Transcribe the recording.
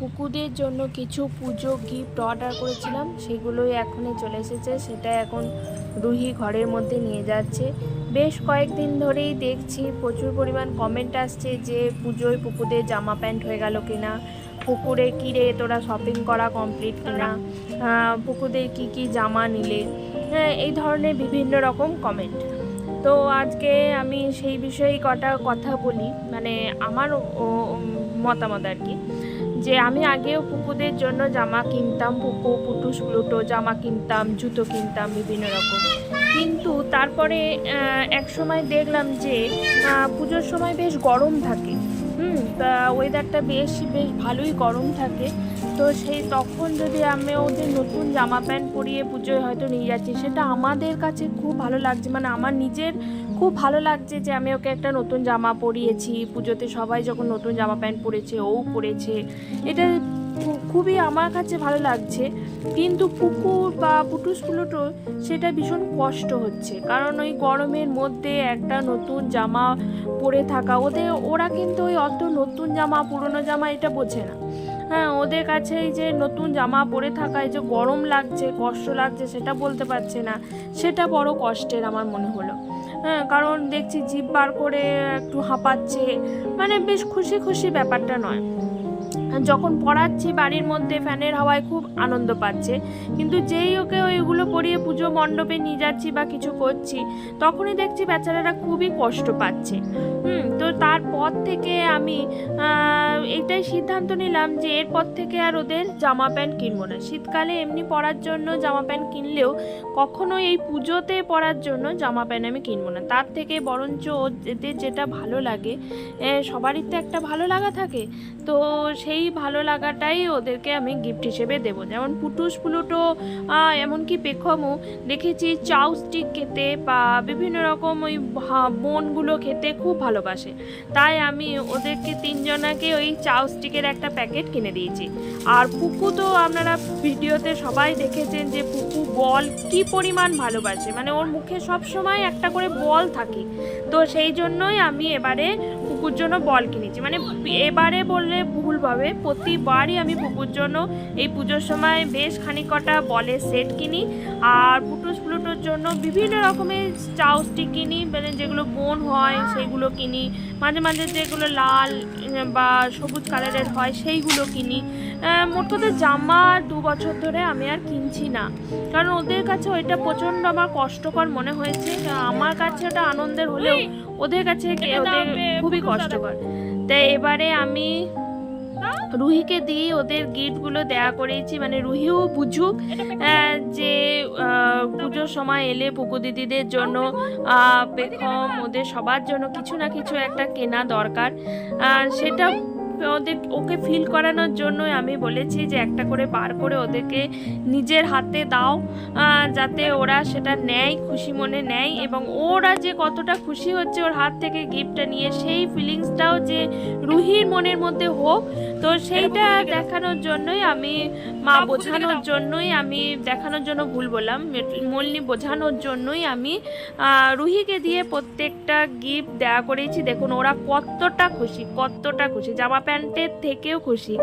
পুকুদের জন্য কিছু পুজো gift order করেছিলাম, সেগুলোই এখনই চলে এসেছে, সেটা এখন রুহি ঘরের মধ্যে নিয়ে যাচ্ছে। বেশ কয়েকদিন ধরেই দেখছি প্রচুর পরিমাণ কমেন্ট আসছে যে পুজোয় পুকুদের জামা প্যান্ট হয়ে গেল কিনা পুকুরে কিরে তোরা শপিং করা কমপ্লিট কিনা পুকুদের কি কি জামা নিলে হ্যাঁ এই ধরনের বিভিন্ন রকম কমেন্ট তো আজকে আমি সেই বিষয়ে কটা কথা বলি মানে আমার মতামত আর কি। যে আমি আগেও পুকুদের জন্য জামা কিনতাম পুকু পুটুস, প্লুটো জামা কিনতাম, জুতো কিনতাম, বিভিন্ন রকম। কিন্তু তারপরে এক সময় দেখলাম যে পুজোর সময় বেশ গরম থাকে। হুম, তা ওয়েদারটা বেশ বেশ ভালোই গরম থাকে। তো সেই তখন যদি আমি ওদের নতুন জামা প্যান্ট পরিয়ে পুজোয় হয়তো নিয়ে যাচ্ছি, সেটা আমাদের কাছে খুব ভালো লাগছে। মানে আমার নিজের খুব ভালো লাগছে যে আমি ওকে একটা নতুন জামা পরিয়েছি। পুজোতে সবাই যখন নতুন জামা প্যান্ট পরেছে, ও পরেছে। এটা খুবই আমার কাছে ভালো লাগছে। কিন্তু পুকুর বা পুটুস পুলুটো সেটা ভীষণ কষ্ট হচ্ছে। কারণ ওই গরমের মধ্যে একটা নতুন জামা পরে থাকা, ওদের, ওরা কিন্তু ওই অত নতুন জামা, পুরনো জামা এটা বোঝে না। হ্যাঁ ওদের কাছে যে নতুন জামা পরে থাকায় যে গরম লাগছে, কষ্ট লাগছে, সেটা বলতে পারছে না। সেটা বড় কষ্টের আমার মনে হলো। হ্যাঁ কারণ দেখছি জিভ বার করে একটু হাঁপাচ্ছে। মানে বেশ খুশি খুশি ব্যাপারটা নয়। যখন পড়াচ্ছি বাড়ির মধ্যে, ফ্যানের হাওয়ায় খুব আনন্দ পাচ্ছে। কিন্তু যেই ওকে ওইগুলো পরিয়ে পুজো মণ্ডপে নিয়ে যাচ্ছি বা কিছু করছি, তখনই দেখছি বেচারারা খুবই কষ্ট পাচ্ছে। হুম, তো তারপর থেকে আমি এটাই সিদ্ধান্ত নিলাম যে এরপর থেকে আর ওদের জামা প্যান্ট কিনবো না। শীতকালে এমনি পরার জন্য জামা প্যান্ট কিনলেও কখনো এই পুজোতে পরার জন্য জামা প্যান্ট আমি কিনবো না। তার থেকে বরঞ্চ এদের যেটা ভালো লাগে সবারই তো একটা ভালো লাগা থাকে। তো সেই ভালো লাগাটাই ওদেরকে আমি গিফট হিসেবে দেবো। যেমন পুটুস পুলুটো এমনকি পেখমও দেখেছি চাউ স্টিক খেতে বা বিভিন্ন রকম ওই বনগুলো খেতে খুব ভালোবাসে। তাই আমি ওদেরকে তিনজনাকে ওই চাউ স্টিকের একটা প্যাকেট কিনে দিয়েছি। আর পুকু তো আপনারা ভিডিওতে সবাই দেখেছেন যে পুকু বল কি পরিমাণ ভালোবাসে। মানে ওর মুখে সব সময় একটা করে বল থাকে। তো সেই জন্যই আমি এবারে পুকুর জন্য বল কিনেছি। মানে এবারে বললে ভুলভাবে প্রতিবারই আমি পুকুর জন্য এই পুজোর সময় বেশ খানিক কটা বলের সেট কিনি আর পুটুস প্লুটোর জন্য বিভিন্ন রকমের চাউ স্টিক কিনি মানে যেগুলো বোন হয় সেইগুলো কিনি, মাঝে মাঝে যেগুলো লাল বা সবুজ কালারের হয় সেইগুলো কিনি। মোট কথা জামা দু বছর ধরে আমি আর কিনছি না। কারণ ওদের কাছে ওইটা প্রচণ্ড আমার কষ্টকর মনে হয়েছে। আমার কাছে ওটা আনন্দের হলেও ওদের কাছে ওদের খুবই কষ্টকর তাই এবারে আমি রুহিকে দিয়ে ওদের গিফটগুলো দেয়া করেছি মানে রুহিও বুঝুক যে পুজোর সময় এলে পুকু দিদিদের জন্য বেগম ওদের সবার জন্য কিছু না কিছু একটা কেনা দরকার। সেটা ওদের ওকে ফিল করানোর জন্যই আমি বলেছি যে একটা করে বার করে ওদেরকে নিজের হাতে দাও যাতে ওরা সেটা নেয় খুশি মনে নেয় এবং ওরা যে কতটা খুশি হচ্ছে ওর হাত থেকে গিফটটা নিয়ে সেই ফিলিংসটাও যে রুহির মনের মধ্যে হোক তো সেইটা দেখানোর জন্যই আমি মা বোঝানোর জন্যই আমি দেখানোর জন্য ভুল বললাম। মলনি বোঝানোর জন্যই আমি রুহিকে দিয়ে প্রত্যেকটা গিফট দেওয়া করেছি। দেখুন, ওরা কতটা খুশি কতটা খুশি। জামা প্যান্টের থেকেও খুশি।